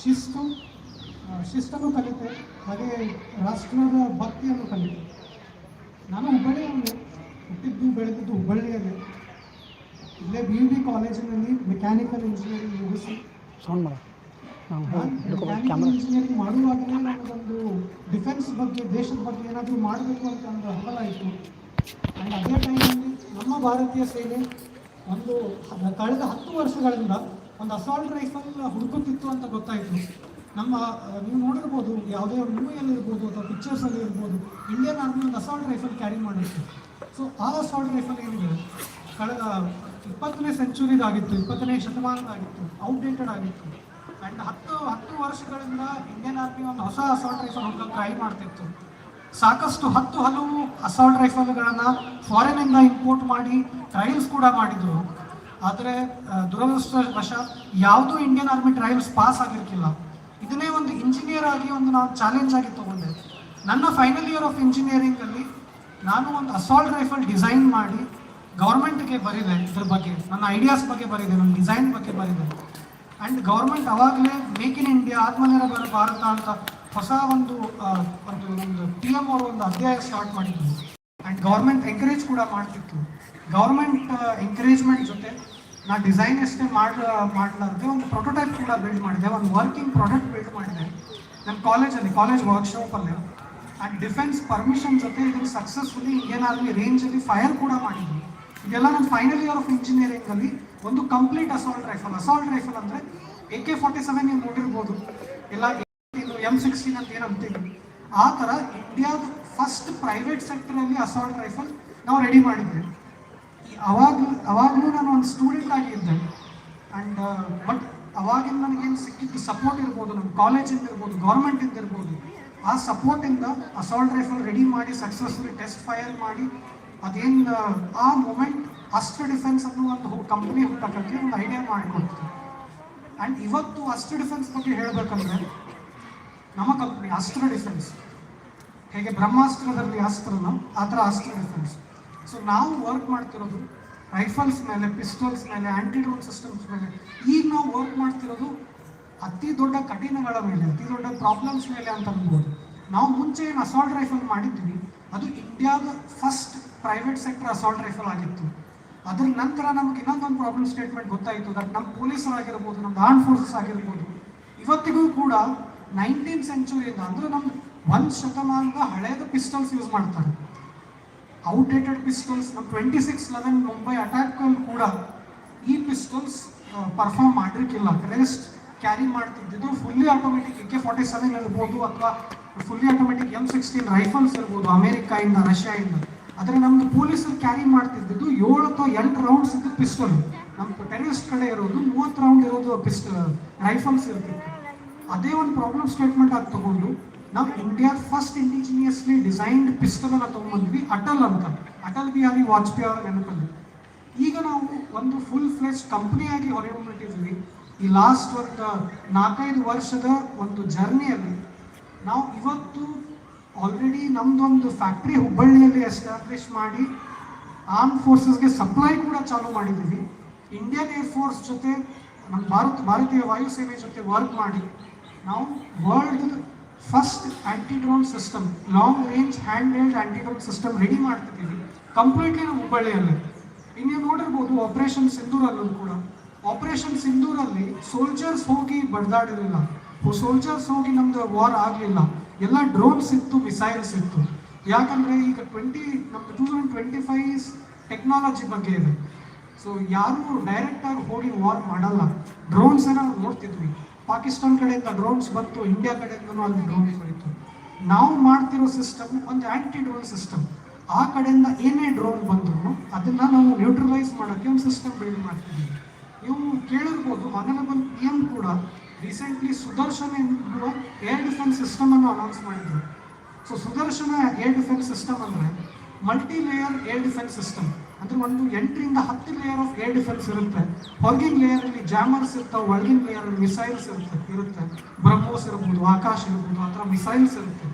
ಶಿಸ್ತು ಶಿಸ್ತನ್ನು ಕಲಿತೆ ಹಾಗೆ ರಾಷ್ಟ್ರದ ಭಕ್ತಿಯನ್ನು ಕಲಿತೆ. ನಾನು ಹುಬ್ಬಳ್ಳಿಯಲ್ಲಿ ಹುಟ್ಟಿದ್ದು ಬೆಳೆದಿದ್ದು ಹುಬ್ಬಳ್ಳಿಯಲ್ಲಿ. ಇಲ್ಲೇ ಬಿ ಯು ಡಿ ಕಾಲೇಜಿನಲ್ಲಿ ಮೆಕ್ಯಾನಿಕಲ್ ಇಂಜಿನಿಯರಿಂಗ್ ಮುಗಿಸಿ. ಸೌಂಡ್ ಮಾಡ. ಮೆಕ್ಯಾನಿಕಲ್ ಇಂಜಿನಿಯರಿಂಗ್ ಮಾಡುವಾಗಲೇ ನನಗೊಂದು ಡಿಫೆನ್ಸ್ ಬಗ್ಗೆ ದೇಶದ ಬಗ್ಗೆ ಏನಾದರೂ ಮಾಡಬೇಕು ಅಂತ ಒಂದು ಹಂಬಲ ಇತ್ತು. ಆ್ಯಂಡ್ ಅದೇ ಟೈಮಲ್ಲಿ ನಮ್ಮ ಭಾರತೀಯ ಸೇನೆ ಒಂದು ಕಳೆದ ಹತ್ತು ವರ್ಷಗಳಿಂದ ಒಂದು ಅಸಾಲ್ಟ್ ರೈಫಲ್ ಹುಡುಕುತ್ತಿತ್ತು ಅಂತ ಗೊತ್ತಾಯಿತು. ನಮ್ಮ ನೀವು ನೋಡಿರ್ಬೋದು, ಯಾವುದೇ ಮೂವಿಯಲ್ಲಿ ಇರ್ಬೋದು ಅಥವಾ ಪಿಕ್ಚರ್ಸಲ್ಲಿ ಇರ್ಬೋದು ಇಂಡಿಯನ್ ಆರ್ಮಿ ಒಂದು ಅಸಾಲ್ಟ್ ರೈಫಲ್ ಕ್ಯಾರಿ ಮಾಡಿತ್ತು. ಸೊ ಆ ಅಸಾಲ್ಟ್ ರೈಫಲ್ ಏನಿದೆ? ಕಳೆದ ಇಪ್ಪತ್ತನೇ ಸೆಂಚುರಿದಾಗಿತ್ತು ಇಪ್ಪತ್ತನೇ ಶತಮಾನದಾಗಿತ್ತು ಔಟ್ಡೇಟೆಡ್ ಆಗಿತ್ತು. ಆ್ಯಂಡ್ ಹತ್ತು ಹತ್ತು ವರ್ಷಗಳಿಂದ ಇಂಡಿಯನ್ ಆರ್ಮಿ ಒಂದು ಹೊಸ ಅಸಾಲ್ಟ್ ರೈಫಲ್ ಹುಡುಕಕ್ಕೆ ಟ್ರೈ ಮಾಡ್ತಿತ್ತು. ಸಾಕಷ್ಟು ಹತ್ತು ಹಲವು ಅಸಾಲ್ಟ್ ರೈಫಲ್ಗಳನ್ನು ಫಾರಿನಿಂದ ಇಂಪೋರ್ಟ್ ಮಾಡಿ ಟ್ರಯಲ್ಸ್ ಕೂಡ ಮಾಡಿದ್ರು. ಆದರೆ ದುರದೃಷ್ಟವಶ ಯಾವುದೂ ಇಂಡಿಯನ್ ಆರ್ಮಿ ಟ್ರಯಲ್ಸ್ ಪಾಸ್ ಆಗಿರ್ಕಿಲ್ಲ ಇದನ್ನೇ ಒಂದು ಇಂಜಿನಿಯರ್ ಆಗಿ ಒಂದು ನಾನು ಚಾಲೆಂಜ್ ಆಗಿ ತಗೊಂಡೆ. ನನ್ನ ಫೈನಲ್ ಇಯರ್ ಆಫ್ ಇಂಜಿನಿಯರಿಂಗಲ್ಲಿ ನಾನು ಒಂದು ಅಸಾಲ್ಟ್ ರೈಫಲ್ ಡಿಸೈನ್ ಮಾಡಿ ಗೌರ್ಮೆಂಟ್ಗೆ ಬರಿದೆ ಇದ್ರ ಬಗ್ಗೆ. ನನ್ನ ಐಡಿಯಾಸ್ ಬಗ್ಗೆ ಬರಿದೆ, ನನ್ನ ಡಿಸೈನ್ ಬಗ್ಗೆ ಬರಿದೆ. ಆ್ಯಂಡ್ ಗೌರ್ಮೆಂಟ್ ಅವಾಗಲೇ make in India Atmanirbhar Bharat ಅಂತ ಹೊಸ ಒಂದು ಒಂದು ಒಂದು ಪಿ ಎಂ ಅವರು ಒಂದು ಅಧ್ಯಾಯ ಸ್ಟಾರ್ಟ್ ಮಾಡಿದ್ರು. ಆ್ಯಂಡ್ ಗೌರ್ಮೆಂಟ್ ಎಂಕರೇಜ್ ಕೂಡ ಮಾಡ್ತಿತ್ತು. ಗೌರ್ಮೆಂಟ್ ಎಂಕರೇಜ್ಮೆಂಟ್ ಜೊತೆ ನಾ ಡಿಸೈನ್ ಅಷ್ಟೇ ಮಾಡ ಮಾಡಲಾರ್ದೆ ಒಂದು ಪ್ರೊಟೋಟೈಪ್ ಕೂಡ ಬಿಲ್ಡ್ ಮಾಡಿದೆ, ಒಂದು ವರ್ಕಿಂಗ್ ಪ್ರಾಡಕ್ಟ್ ಬಿಲ್ಡ್ ಮಾಡಿದೆ. ನಮ್ಮ ಕಾಲೇಜಲ್ಲಿ ಕಾಲೇಜ್ ವರ್ಕ್ಶಾಪಲ್ಲಿ ಆ್ಯಂಡ್ ಡಿಫೆನ್ಸ್ ಪರ್ಮಿಷನ್ ಜೊತೆ ಇದನ್ನು ಸಕ್ಸಸ್ಫುಲಿ ಇಂಡಿಯನ್ ರೇಂಜಲ್ಲಿ ಫೈರ್ ಕೂಡ ಮಾಡಿದ್ವಿ. ಇದೆಲ್ಲ ನಮ್ಮ ಫೈನಲ್ ಇಯರ್ ಆಫ್ ಇಂಜಿನಿಯರಿಂಗಲ್ಲಿ ಒಂದು complete assault rifle assault rifle ಅಂದರೆ ಎ ಕೆ ಫಾರ್ಟಿ ಸೆವೆನ್ ನೀವು ನೋಡಿರ್ಬೋದು. ಇಲ್ಲ ಎಂ ಸಿಕ್ಸ್ಟೀನ್ ಅಂತ ಏನು ಆ ಥರ ಇಂಡಿಯಾದ ಫಸ್ಟ್ ಪ್ರೈವೇಟ್ ಸೆಕ್ಟರಲ್ಲಿ ಅಸಾಲ್ಟ್ ರೈಫಲ್ ನಾವು ರೆಡಿ ಮಾಡಿದ್ವಿ. ಈ ಅವಾಗ ಅವಾಗಲೂ ನಾನು ಒಂದು ಸ್ಟೂಡೆಂಟ್ ಆಗಿದ್ದೆ. ಆ್ಯಂಡ್ ಬಟ್ ಅವಾಗಿಂದ ನನಗೇನು ಸಿಕ್ಕಿದ್ದು ಸಪೋರ್ಟ್ ಇರ್ಬೋದು ನಮ್ಮ ಕಾಲೇಜಿಂದ ಇರ್ಬೋದು ಗೌರ್ಮೆಂಟಿಂದ ಇರ್ಬೋದು. ಆ ಸಪೋರ್ಟಿಂದ ಅಸಾಲ್ಟ್ ರೈಫಲ್ ರೆಡಿ ಮಾಡಿ ಸಕ್ಸಸ್ಫುಲಿ ಟೆಸ್ಟ್ ಫೈರ್ ಮಾಡಿ, ಅದೇನು, ಆ ಮೂಮೆಂಟ್ ಅಸ್ಟ್ರ ಡಿಫೆನ್ಸ್ ಅನ್ನೋ ಒಂದು ಕಂಪ್ನಿ ಹುಟ್ಟಕ್ಕೆ ಒಂದು ಐಡಿಯಾ ಮಾಡಿಕೊಡ್ತೀವಿ ಆ್ಯಂಡ್ ಇವತ್ತು ಅಸ್ಟ್ರ ಡಿಫೆನ್ಸ್ ಬಗ್ಗೆ ಹೇಳಬೇಕಂದ್ರೆ, ನಮ್ಮ ಕಂಪ್ನಿ ಅಸ್ತ್ರ ಡಿಫೆನ್ಸ್ ಹೇಗೆ ಬ್ರಹ್ಮಾಸ್ತ್ರದಲ್ಲಿ ಅಸ್ತ್ರನ, ಆ ಥರ ಅಸ್ತ್ರ ಡಿಫೆನ್ಸ್ ಸೊ ನಾವು ವರ್ಕ್ ಮಾಡ್ತಿರೋದು ರೈಫಲ್ಸ್ ಮೇಲೆ ಪಿಸ್ಟಲ್ಸ್ ಮೇಲೆ ಆ್ಯಂಟಿ ಡ್ರೋನ್ ಸಿಸ್ಟಮ್ಸ್ ಮೇಲೆ. ಈಗ ನಾವು ವರ್ಕ್ ಮಾಡ್ತಿರೋದು ಅತಿ ದೊಡ್ಡ ಕಠಿಣಗಳ ಮೇಲೆ, ಅತಿ ದೊಡ್ಡ ಪ್ರಾಬ್ಲಮ್ಸ್ ಮೇಲೆ ಅಂತ ಅನ್ಬೋದು. ನಾವು ಮುಂಚೆ ಏನು ಅಸಾಲ್ಟ್ ರೈಫಲ್ ಮಾಡಿದ್ವಿ, ಅದು ಇಂಡಿಯಾದ first private sector assault rifle ಆಗಿತ್ತು. ಅದ್ರ ನಂತರ ನಮಗೆ ಇನ್ನೊಂದೊಂದು ಪ್ರಾಬ್ಲಮ್ ಸ್ಟೇಟ್ಮೆಂಟ್ ಗೊತ್ತಾಯಿತು, ದಟ್ ನಮ್ಮ ಪೊಲೀಸರಾಗಿರ್ಬೋದು ನಮ್ಮ ಆರ್ಮ್ ಫೋರ್ಸಸ್ ಆಗಿರ್ಬೋದು. ಇವತ್ತಿಗೂ ಕೂಡ ನೈನ್ಟೀನ್ ಸೆಂಚುರಿಯಿಂದ ಅಂದರೆ ನಮ್ಮ ಒಂದು ಶತಮಾನದ ಹಳೆಯದ ಪಿಸ್ಟಲ್ಸ್ ಯೂಸ್ ಮಾಡ್ತಾರೆ. ಔಟ್ಡೇಟೆಡ್ ಪಿಸ್ಟಲ್ಸ್ ನಮ್ಮ ಟ್ವೆಂಟಿ ಸಿಕ್ಸ್ ಲೆವೆನ್ ಮುಂಬೈ ಅಟ್ಯಾಕಲ್ಲಿ ಕೂಡ ಈ ಪಿಸ್ಟಲ್ಸ್ ಪರ್ಫಾರ್ಮ್ ಮಾಡಿರ್ಕಿಲ್ಲ rest carry ಮಾಡ್ತಿದ್ದಿದ್ದು fully automatic K forty seven ಇರ್ಬೋದು ಅಥವಾ fully automatic M sixteen rifles ಇರ್ಬೋದು ಅಮೇರಿಕಾಯಿಂದ, ರಷ್ಯಾಯಿಂದ. ಆದರೆ ನಮ್ದು ಪೊಲೀಸರು ಕ್ಯಾರಿ ಮಾಡ್ತಿದ್ದಿದ್ದು ಏಳು ಅಥವಾ ಎಂಟು ರೌಂಡ್ಸ್ ಇದ್ದು ಪಿಸ್ಟಲ್ ನಮ್ಮ ಟೆರರಿಸ್ಟ್ ಕಡೆ ಇರೋದು ಮೂವತ್ತು ರೌಂಡ್ ಇರೋದು ಪಿಸ್ಟಲ್ ರೈಫಲ್ಸ್ ಇರ್ತಿತ್ತು. ಅದೇ ಒಂದು ಪ್ರಾಬ್ಲಮ್ ಸ್ಟೇಟ್ಮೆಂಟ್ ಆಗಿ ತಗೊಂಡು ನಾವು India first indigenously designed pistol ಅನ್ನ ತಗೊಂಡ್ಬಂದ್ವಿ ಅಟಲ್ ಅಂತ. ಅಟಲ್ ಬಿಹಾರಿ ವಾಜಪೇಯಿ ಅವರ ನೆನಪಲ್ಲಿ. ಈಗ ನಾವು ಒಂದು ಫುಲ್ ಫ್ಲೆಶ್ ಕಂಪ್ನಿಯಾಗಿ ಹೊರಗೊಂಡಿದ್ದೀವಿ ಈ ಲಾಸ್ಟ್ ಒಂದು ನಾಲ್ಕೈದು ವರ್ಷದ ಒಂದು ಜರ್ನಿಯಲ್ಲಿ ನಾವು ಇವತ್ತು ಆಲ್ರೆಡಿ ನಮ್ದೊಂದು ಫ್ಯಾಕ್ಟ್ರಿ ಹುಬ್ಬಳ್ಳಿಯಲ್ಲಿ ಎಸ್ಟಾಬ್ಲಿಷ್ ಮಾಡಿ ಆರ್ಮ್ ಫೋರ್ಸಸ್ಗೆ ಸಪ್ಲೈ ಕೂಡ ಚಾಲೂ ಮಾಡಿದ್ದೀವಿ. ಇಂಡಿಯನ್ ಏರ್ ಫೋರ್ಸ್ ಜೊತೆ, ನಮ್ಮ ಭಾರತ, ಭಾರತೀಯ ವಾಯುಸೇನೆ ಜೊತೆ ವರ್ಕ್ ಮಾಡಿ ನಾವು world first anti drone system long range hand made anti drone system ready ಮಾಡ್ತಿದ್ದೀವಿ. ಕಂಪ್ಲೀಟ್ಲಿ ನಾವು ಹುಬ್ಬಳ್ಳಿಯಲ್ಲಿ. ಇನ್ನು ನೋಡಿರ್ಬೋದು ಆಪರೇಷನ್ ಸಿಂಧೂರಲ್ಲೂ ಕೂಡ. ಆಪರೇಷನ್ ಸಿಂಧೂರಲ್ಲಿ ಸೋಲ್ಜರ್ಸ್ ಹೋಗಿ ಬಡ್ದಾಡಿರಲಿಲ್ಲ ಸೋಲ್ಜರ್ಸ್ ಹೋಗಿ ನಮ್ದು ವಾರ್ ಆಗಲಿಲ್ಲ. ಎಲ್ಲ ಡ್ರೋನ್ಸ್ ಇತ್ತು ಮಿಸೈಲ್ಸ್ ಇತ್ತು. ಯಾಕಂದ್ರೆ ಈಗ ಟ್ವೆಂಟಿ ನಮ್ದು two thousand twenty five technology ಬಗ್ಗೆ ಇದೆ. ಸೊ ಯಾರು ಡೈರೆಕ್ಟ್ ಆಗಿ ಹೋಗಿ ವಾರ್ ಮಾಡಲ್ಲ. ಡ್ರೋನ್ಸ್ ಏನೋ ನೋಡ್ತಿದ್ವಿ. ಪಾಕಿಸ್ತಾನ ಕಡೆಯಿಂದ ಡ್ರೋನ್ಸ್ ಬಂತು ಇಂಡಿಯಾ ಕಡೆಯಿಂದನೂ ಅಲ್ಲಿ ಡ್ರೋನ್ಸ್ ಬರೀತು ನಾವು ಮಾಡ್ತಿರೋ ಸಿಸ್ಟಮ್ ಒಂದು ಆಂಟಿ ಡ್ರೋನ್ ಸಿಸ್ಟಮ್ ಆ ಕಡೆಯಿಂದ ಏನೇ ಡ್ರೋನ್ ಬಂದ್ರು ಅದನ್ನ ನಾವು ನ್ಯೂಟ್ರಲೈಸ್ ಮಾಡೋಕ್ಕೆ ಒಂದು ಸಿಸ್ಟಮ್ ಬಿಲ್ಡ್ ಮಾಡ್ತೀವಿ. ನೀವು ಕೇಳಿರ್ಬೋದು ಆನರಬಲ್ ಪಿ ಎಂ ಕೂಡ ರೀಸೆಂಟ್ಲಿ ಸುದರ್ಶನ ಎನ್ನುವ ಏರ್ ಡಿಫೆನ್ಸ್ ಸಿಸ್ಟಮ್ ಅನ್ನು ಅನೌನ್ಸ್ ಮಾಡಿದ್ರು. So Sudarshan air defence system ಅಂದರೆ multi layer air defence system ಅಂದ್ರೆ ಒಂದು ಎಂಟರಿಂದ ಹತ್ತು ಲೇಯರ್ ಆಫ್ ಏರ್ ಡಿಫೆನ್ಸ್ ಇರುತ್ತೆ. ಹೊರಗಿನ ಲೇಯರ್ ಅಲ್ಲಿ ಜಾಮರ್ಸ್ ಇರ್ತಾವೆ, ಒಳಗಿನ ಲೇಯರ್ ಅಲ್ಲಿ ಮಿಸೈಲ್ಸ್ ಇರುತ್ತೆ ಇರುತ್ತೆ. ಬ್ರಹ್ಮೋಸ್ ಇರ್ಬೋದು ಆಕಾಶ ಇರ್ಬೋದು, ಆ ಥರ ಮಿಸೈಲ್ಸ್ ಇರುತ್ತೆ.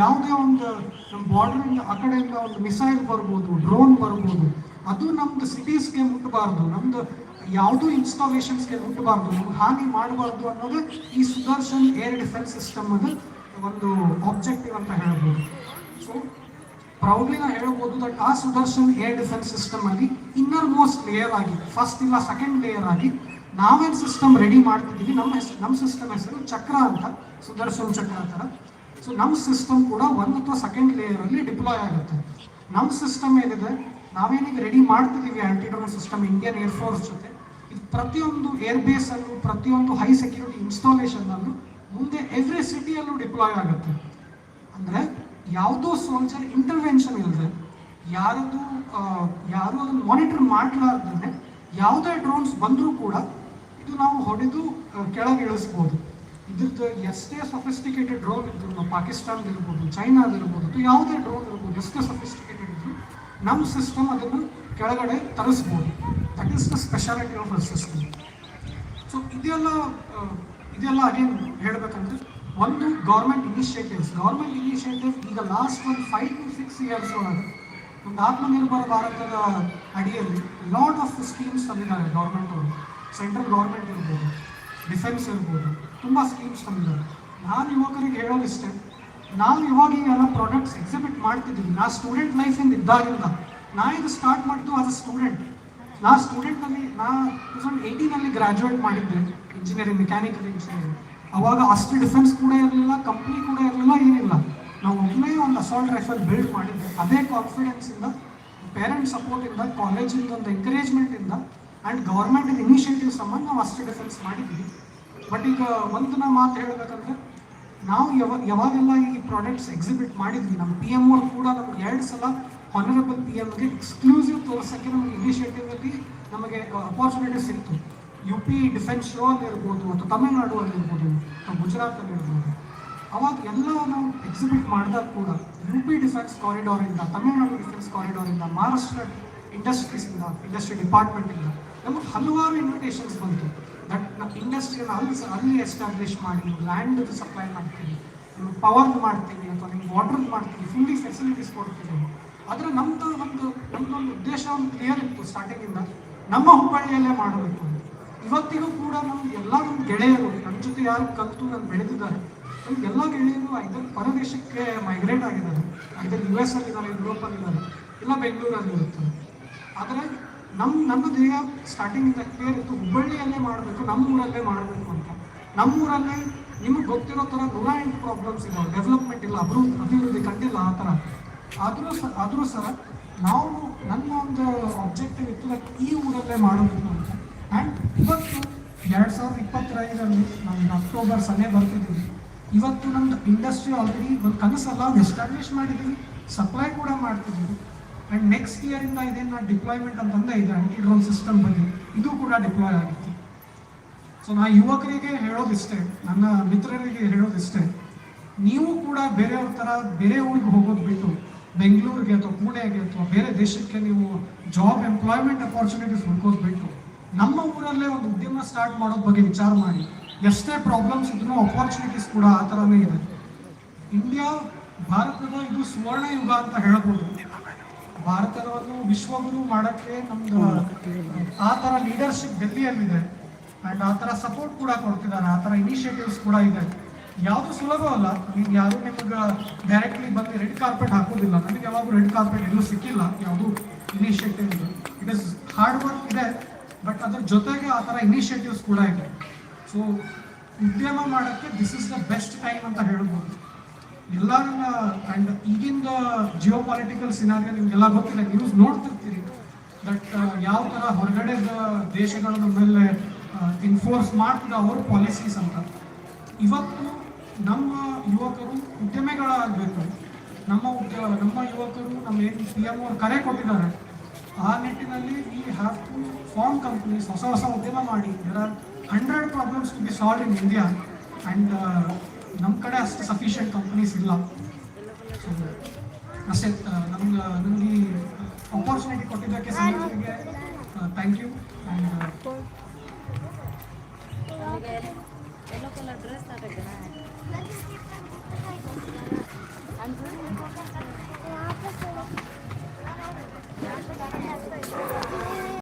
ಯಾವುದೇ ಒಂದು ನಮ್ಮ ಬಾರ್ಡರ್ ಆ ಕಡೆಯಿಂದ ಒಂದು ಮಿಸೈಲ್ ಬರ್ಬೋದು ಡ್ರೋನ್ ಬರ್ಬೋದು, ಅದು ನಮ್ದು ಸಿಟೀಸ್ಗೆ ಮುಟ್ಟಬಾರ್ದು ನಮ್ದು ಯಾವುದೂ ಇನ್ಸ್ಟಾಲೇಷನ್ಸ್ಗೆ ಮುಟ್ಟಬಾರ್ದು ನಮ್ಗೆ ಹಾನಿ ಮಾಡಬಾರ್ದು ಅನ್ನೋದು ಈ ಸುದರ್ಶನ್ ಏರ್ ಡಿಫೆನ್ಸ್ ಸಿಸ್ಟಮ್ ಅದು ಒಂದು ಆಬ್ಜೆಕ್ಟಿವ್ ಅಂತ ಹೇಳ್ಬೋದು. ಸೊ ಪ್ರೌಡ್ಲಿ ನಾವು ಹೇಳ್ಬೋದು ದಟ್ ಆ ಸುದರ್ಶನ್ ಏರ್ ಡಿಫೆನ್ಸ್ ಸಿಸ್ಟಮ್ ಅಲ್ಲಿ ಇನ್ನರ್ ಮೋಸ್ಟ್ ಲೇಯರ್ ಆಗಿ ಫಸ್ಟ್ ಇಲ್ಲ ಸೆಕೆಂಡ್ ಲೇಯರ್ ಆಗಿ ನಾವೇನು ಸಿಸ್ಟಮ್ ರೆಡಿ ಮಾಡ್ತಿದ್ದೀವಿ? ನಮ್ಮ ಹೆಸರು ನಮ್ಮ ಸಿಸ್ಟಮ್ ಹೆಸರು ಚಕ್ರ ಅಂತ, ಸುದರ್ಶನ್ ಚಕ್ರ ಥರ. ಸೊ ನಮ್ಮ ಸಿಸ್ಟಮ್ ಕೂಡ ಒಂದು ಅಥವಾ ಸೆಕೆಂಡ್ ಲೇಯರ್ ಅಲ್ಲಿ ಡಿಪ್ಲಾಯ್ ಆಗುತ್ತೆ. ನಮ್ಮ ಸಿಸ್ಟಮ್ ಏನಿದೆ? ನಾವೇನೀಗ ರೆಡಿ ಮಾಡ್ತಿದ್ದೀವಿ ಆಂಟಿಡ್ರೋನ್ ಸಿಸ್ಟಮ್ ಇಂಡಿಯನ್ ಏರ್ಫೋರ್ಸ್ ಜೊತೆ. ಇದು ಪ್ರತಿಯೊಂದು ಏರ್ ಬೇಸ್ ಪ್ರತಿಯೊಂದು ಹೈ ಸೆಕ್ಯೂರಿಟಿ ಇನ್ಸ್ಟಾಲೇಷನ್ ಅಲ್ಲೂ ಮುಂದೆ ಎವ್ರಿ ಸಿಟಿಯಲ್ಲೂ ಡಿಪ್ಲಾಯ್ ಆಗುತ್ತೆ. ಅಂದ್ರೆ ಯಾವುದೋ ಸೋಲ್ಜರ್ ಇಂಟರ್ವೆನ್ಷನ್ ಇಲ್ಲದೆ ಯಾರದು ಯಾರು ಅದನ್ನು ಮಾನಿಟರ್ ಮಾಡಲಾರ್ದೇ ಯಾವುದೇ ಡ್ರೋನ್ಸ್ ಬಂದರೂ ಕೂಡ ಇದು ನಾವು ಹೊಡೆದು ಕೆಳಗೆ ಇಳಿಸ್ಬೋದು. ಇದ್ರದ್ದು ಎಷ್ಟೇ ಸೊಫಿಸ್ಟಿಕೇಟೆಡ್ ಡ್ರೋನ್ ಇದ್ರು ಪಾಕಿಸ್ತಾನದ ಇರ್ಬೋದು ಚೈನಾದ ಇರ್ಬೋದು ಅಥವಾ ಯಾವುದೇ ಡ್ರೋನ್ ಇರ್ಬೋದು, ಎಷ್ಟೇ ಸೊಫಿಸ್ಟಿಕೇಟೆಡ್ ಇದ್ರು ನಮ್ಮ ಸಿಸ್ಟಮ್ ಅದನ್ನು ಕೆಳಗಡೆ ತರಿಸ್ಬೋದು. That is the speciality of a system so ಇದೆಲ್ಲ ಇದೆಲ್ಲ ಅಗೇನ್ ಹೇಳ್ಬೇಕಂದ್ರೆ ಒಂದು ಗೌರ್ಮೆಂಟ್ ಇನಿಷಿಯೇಟಿವ್ಸ್ ಗೌರ್ಮೆಂಟ್ ಇನಿಷಿಯೇಟಿವ್ ಈಗ ಲಾಸ್ಟ್ ಒಂದು ಫೈವ್ ಟು ಸಿಕ್ಸ್ ಇಯರ್ಸ್ ಒಳಗೆ ಒಂದು ಆತ್ಮನಿರ್ಭರ ಭಾರತದ ಅಡಿಯಲ್ಲಿ ಲಾಟ್ ಆಫ್ ಸ್ಕೀಮ್ಸ್ ತಂದಿದ್ದಾರೆ ಗೌರ್ಮೆಂಟ್ ಅವರು. ಸೆಂಟ್ರಲ್ ಗೌರ್ಮೆಂಟ್ ಇರ್ಬೋದು ಡಿಫೆನ್ಸ್ ಇರ್ಬೋದು, ತುಂಬ ಸ್ಕೀಮ್ಸ್ ತಂದಿದ್ದಾರೆ. ನಾನು ಯುವಕರಿಗೆ ಹೇಳೋದಿಷ್ಟೇ ನಾವು ಇವಾಗ ಎಲ್ಲ ಪ್ರಾಡಕ್ಟ್ಸ್ ಎಕ್ಸಿಬಿಟ್ ಮಾಡ್ತಿದ್ದೀವಿ ನಾ ಸ್ಟೂಡೆಂಟ್ ಲೈಫಿಂದ ಇದ್ದಾಗಿಂದ. ನಾ ಇದು ಸ್ಟಾರ್ಟ್ ಮಾಡಿದ್ದು ಆಸ್ ಅ ಸ್ಟೂಡೆಂಟ್ ನಾ ಸ್ಟೂಡೆಂಟಲ್ಲಿ ನಾ ಟೂ ತೌಸಂಡ್ ಏಯ್ಟೀನಲ್ಲಿ ಗ್ರಾಜುಯೇಟ್ ಮಾಡಿದ್ದೆ ಇಂಜಿನಿಯರಿಂಗ್ ಮೆಕ್ಯಾನಿಕಲ್ ಇಂಜಿನಿಯರಿಂಗ್ ಅವಾಗ ಅಷ್ಟು ಡಿಫೆನ್ಸ್ ಕೂಡ ಇರಲಿಲ್ಲ ಕಂಪ್ನಿ ಕೂಡ ಇರಲಿಲ್ಲ, ಏನಿಲ್ಲ. ನಾವು ಒಮ್ಮೆ ಒಂದು ಅಸಾಲ್ಟ್ ರೈಫಲ್ ಬಿಲ್ಡ್ ಮಾಡಿದ್ದೆ ಅದೇ ಕಾನ್ಫಿಡೆನ್ಸಿಂದ ಪೇರೆಂಟ್ ಸಪೋರ್ಟಿಂದ ಕಾಲೇಜಿಂದ ಒಂದು ಎಂಕರೇಜ್ಮೆಂಟಿಂದ ಆ್ಯಂಡ್ ಗೌರ್ಮೆಂಟ್ ಇನಿಷಿಯೇಟಿವ್ ಸಂಬಂಧ ನಾವು ಅಷ್ಟು ಡಿಫೆನ್ಸ್ ಮಾಡಿದ್ವಿ. ಬಟ್ ಈಗ ಒಂದು ನಾ ಮಾತು ಹೇಳಬೇಕಂದ್ರೆ, ನಾವು ಯಾವ, ಯಾವಾಗೆಲ್ಲ ಈ ಪ್ರಾಡಕ್ಟ್ಸ್ ಎಕ್ಸಿಬಿಟ್ ಮಾಡಿದ್ವಿ, ನಮ್ಮ ಪಿ ಎಂ ಅವ್ರು ಕೂಡ ನಮ್ಗೆ ಎರಡು ಸಲ ಹಾನರಬಲ್ ಪಿ ಎಮ್ಗೆ ಎಕ್ಸ್ಕ್ಲೂಸಿವ್ ತೋರ್ಸೋಕ್ಕೆ ನಮಗೆ ಇನಿಷಿಯೇಟಿವಲ್ಲಿ ನಮಗೆ ಅಪಾರ್ಚುನಿಟಿ ಸಿಕ್ತು. ಯು ಪಿ ಡಿಫೆನ್ಸ್ ಶೋ ಅಲ್ಲಿ ಅಥವಾ ತಮಿಳ್ನಾಡು ಅಲ್ಲಿರ್ಬೋದು ಅಥವಾ ಗುಜರಾತಲ್ಲಿ ಇರ್ಬೋದು. ಅವಾಗ ಎಲ್ಲ ನಾವು ಎಕ್ಸಿಬಿಟ್ ಮಾಡಿದಾಗ ಕೂಡ ಯು ಪಿ ಡಿಫೆನ್ಸ್ ಕಾರಿಡಾರಿಂದ ತಮಿಳ್ನಾಡು ಡಿಫೆನ್ಸ್ ಕಾರಿಡಾರಿಂದ ಮಹಾರಾಷ್ಟ್ರ ಇಂಡಸ್ಟ್ರೀಸಿಂದ ಇಂಡಸ್ಟ್ರಿ ಡಿಪಾರ್ಟ್ಮೆಂಟಿಂದ ನಮಗೆ ಹಲವಾರು ಇನ್ವಿಟೇಷನ್ಸ್ ಬಂತು. ದಟ್ ನಮ್ಮ ಇಂಡಸ್ಟ್ರಿಯನ್ನು ಅಲ್ಲಿ ಅಲ್ಲಿ ಎಸ್ಟಾಬ್ಲಿಷ್ ಮಾಡಿ ಲ್ಯಾಂಡ್ ಸಪ್ಲೈ ಮಾಡ್ತೀವಿ ನೀವು ಪವರ್ ಮಾಡ್ತೀವಿ ಅಥವಾ ನಿಮ್ಗೆ ವಾಟರ್ ಮಾಡ್ತೀವಿ ಫುಲ್ಲಿ ಫೆಸಿಲಿಟೀಸ್ ಕೊಡ್ತೀವಿ ಆದರೆ ನಮ್ಮದು ಒಂದು ನಮ್ಮದೊಂದು ಉದ್ದೇಶ ಒಂದು ಕ್ಲಿಯರ್ ಇತ್ತು ಸ್ಟಾರ್ಟಿಂಗಿಂದ ನಮ್ಮ ಹುಬ್ಬಳ್ಳಿಯಲ್ಲೇ ಮಾಡಬೇಕು ಇವತ್ತಿಗೂ ಕೂಡ ನಮ್ಮ ಎಲ್ಲ ನಮ್ಮ ಗೆಳೆಯರು ನನ್ನ ಜೊತೆ ಯಾರು ಕಲಿತು ನಾನು ಬೆಳೆದಿದ್ದಾರೆ ನಮ್ಗೆ ಎಲ್ಲ ಗೆಳೆಯರು ಐದರ್ ಪರದೇಶಕ್ಕೆ ಮೈಗ್ರೇಟ್ ಆಗಿದ್ದಾರೆ. ಐದರ್ ಯು ಎಸ್ ಅಲ್ಲಿದ್ದಾರೆ ಯುರೋಪಲ್ಲಿದ್ದಾರೆ ಇಲ್ಲ ಬೆಂಗಳೂರಲ್ಲಿ ಇರುತ್ತೆ. ಆದರೆ ನಮ್ಮ ನನ್ನ ಸ್ಟಾರ್ಟಿಂಗ್ ಸ್ಟಾರ್ಟಿಂಗಿಂದ ಕ್ಲಿಯರ್ ಇತ್ತು ಹುಬ್ಬಳ್ಳಿಯಲ್ಲೇ ಮಾಡಬೇಕು ನಮ್ಮ ಊರಲ್ಲೇ ಮಾಡಬೇಕು ಅಂತ. ನಮ್ಮ ಊರಲ್ಲೇ ನಿಮಗೆ ಗೊತ್ತಿರೋ ಥರ ನೂರ ಎಂಟು ಪ್ರಾಬ್ಲಮ್ಸ್ ಇಲ್ಲ ಡೆವಲಪ್ಮೆಂಟ್ ಇಲ್ಲ, ಅಭಿವೃದ್ಧಿ ಅಭಿವೃದ್ಧಿ ಕಂಡಿಲ್ಲ ಆ ಥರ. ಆದರೂ ಸ, ಆದರೂ ಸಹ ನಾವು ನನ್ನ ಒಂದು ಆಬ್ಜೆಕ್ಟಿವ್ ಇತ್ತು ಈ ಊರಲ್ಲೇ ಮಾಡಬೇಕು ಎರಡು ಸಾವಿರದ ಇಪ್ಪತ್ತೈದರಲ್ಲಿ ನಮ್ಗೆ ಅಕ್ಟೋಬರ್ ಸನೇ ಬರ್ತಿದ್ದೀವಿ ಇವತ್ತು ನಮ್ದು ಇಂಡಸ್ಟ್ರಿ ಆಲ್ರೆಡಿ ಒಂದು ಕನಸಲ್ಲ ಒಂದು ಎಸ್ಟಾಬ್ಲಿಷ್ ಮಾಡಿದ್ದೀವಿ ಸಪ್ಲೈ ಕೂಡ ಮಾಡ್ತಿದ್ದೀವಿ. ಆ್ಯಂಡ್ ನೆಕ್ಸ್ಟ್ ಇಯರಿಂದ ಇದೇನು ಡಿಪ್ಲಾಯ್ಮೆಂಟ್ ಅಂತಂದ ಇದೆ ಆ್ಯಂಟಿ ಡ್ರೋನ್ ಸಿಸ್ಟಮ್ ಬಗ್ಗೆ ಇದು ಕೂಡ ಡಿಪ್ಲಾಯ್ ಆಗಿತ್ತು. ಸೊ ನಾ ಯುವಕರಿಗೆ ಹೇಳೋದಿಷ್ಟೇ, ನನ್ನ ಮಿತ್ರರಿಗೆ ಹೇಳೋದಿಷ್ಟೇ, ನೀವು ಕೂಡ ಬೇರೆಯವ್ರ ಥರ ಬೇರೆ ಊರಿಗೆ ಹೋಗೋದು ಬಿಟ್ಟು ಬೆಂಗಳೂರಿಗೆ ಅಥವಾ ಪುಣೆಗೆ ಅಥವಾ ಬೇರೆ ದೇಶಕ್ಕೆ ನೀವು ಜಾಬ್ ಎಂಪ್ಲಾಯ್ಮೆಂಟ್ ಅಪಾರ್ಚುನಿಟೀಸ್ ಹುಡ್ಕೋದು ಬಿಟ್ಟು ನಮ್ಮ ಊರಲ್ಲೇ ಒಂದು ಉದ್ಯಮ ಸ್ಟಾರ್ಟ್ ಮಾಡೋದ್ ಬಗ್ಗೆ ವಿಚಾರ ಮಾಡಿ. ಎಷ್ಟೇ ಪ್ರಾಬ್ಲಮ್ಸ್ ಇದ್ರೂ ಅಪಾರ್ಚುನಿಟೀಸ್ ಕೂಡ ಆ ಥರನೇ ಇದೆ. ಇಂಡಿಯಾ ಭಾರತದ ಇದು ಸುವರ್ಣ ಯುಗ ಅಂತ ಹೇಳ್ಬೋದು. ಭಾರತವನ್ನು ವಿಶ್ವಗುರು ಮಾಡಕ್ಕೆ ನಮ್ದು ಆ ಥರ ಲೀಡರ್ಶಿಪ್ ಡೆಲ್ಲಿಯಲ್ಲಿದೆ ಆ್ಯಂಡ್ ಆ ಥರ ಸಪೋರ್ಟ್ ಕೂಡ ಕೊಡ್ತಿದ್ದಾರೆ. ಆ ಥರ ಇನಿಷಿಯೇಟಿವ್ಸ್ ಕೂಡ ಇದೆ. ಯಾವುದು ಸುಲಭ ಅಲ್ಲ. ಈಗ ಯಾರು ನಿಮಗೆ ಡೈರೆಕ್ಟ್ಲಿ ಬಂದು ರೆಡ್ ಕಾರ್ಪೆಟ್ ಹಾಕೋದಿಲ್ಲ. ನನಗೆ ಯಾವಾಗೂ ರೆಡ್ ಕಾರ್ಪೆಟ್ ಎಲ್ಲೂ ಸಿಕ್ಕಿಲ್ಲ. ಯಾವುದು initiative it is hard work ಇದೆ. ಬಟ್ ಅದ್ರ ಜೊತೆಗೆ ಆ ಥರ ಇನಿಷಿಯೇಟಿವ್ಸ್ ಕೂಡ ಇದೆ. ಸೊ ಉದ್ಯಮ ಮಾಡೋಕ್ಕೆ this is the best time ಅಂತ ಹೇಳ್ಬೋದು. ಎಲ್ಲರನ್ನ ಅಂಡ್ ಈಗಿನ ಜಿಯೋ ಪಾಲಿಟಿಕಲ್ ಸಿನಾರಿಯೋ ನಿಮ್ಗೆಲ್ಲ ಗೊತ್ತಿಲ್ಲ ನ್ಯೂಸ್ ನೋಡ್ತಿರ್ತೀರಿ. ಬಟ್ ಯಾವ ಥರ ಹೊರಗಡೆ ದೇಶಗಳ ಮೇಲೆ ಇನ್ಫೋರ್ಸ್ ಮಾಡ್ತಿದ್ದ ಅವ್ರ ಪಾಲಿಸೀಸ್ ಅಂತ. ಇವತ್ತು ನಮ್ಮ ಯುವಕರು ಉದ್ಯಮಿಗಳಾಗಬೇಕು. ನಮ್ಮ ಉದ್ಯ, ನಮ್ಮ ಯುವಕರು ನಮ್ಮ ಏನು ಪಿ ಎಂ ಅವ್ರು ಕರೆ ಕೊಟ್ಟಿದ್ದಾರೆ. ಆ ನಿಟ್ಟಿನಲ್ಲಿ ಈ ಹ್ಯಾವ್ ಟು ಫಾರ್ಮ್ ಕಂಪ್ನೀಸ್ ಹೊಸ ಹೊಸ ಉದ್ಯಮ ಮಾಡಿ. There are hundred problems to be solve in India and ನಮ್ಮ ಕಡೆ ಅಷ್ಟು ಸಫಿಷಿಯೆಂಟ್ ಕಂಪ್ನೀಸ್ ಇಲ್ಲ. ಸೊ ಅಷ್ಟೇ ನಮ್ಗೆ ನನಗೆ ಈ ಅಪಾರ್ಚುನಿಟಿ ಕೊಟ್ಟಿದ್ದಕ್ಕೆ ಸಂಘಟನೆಗೆ thank you and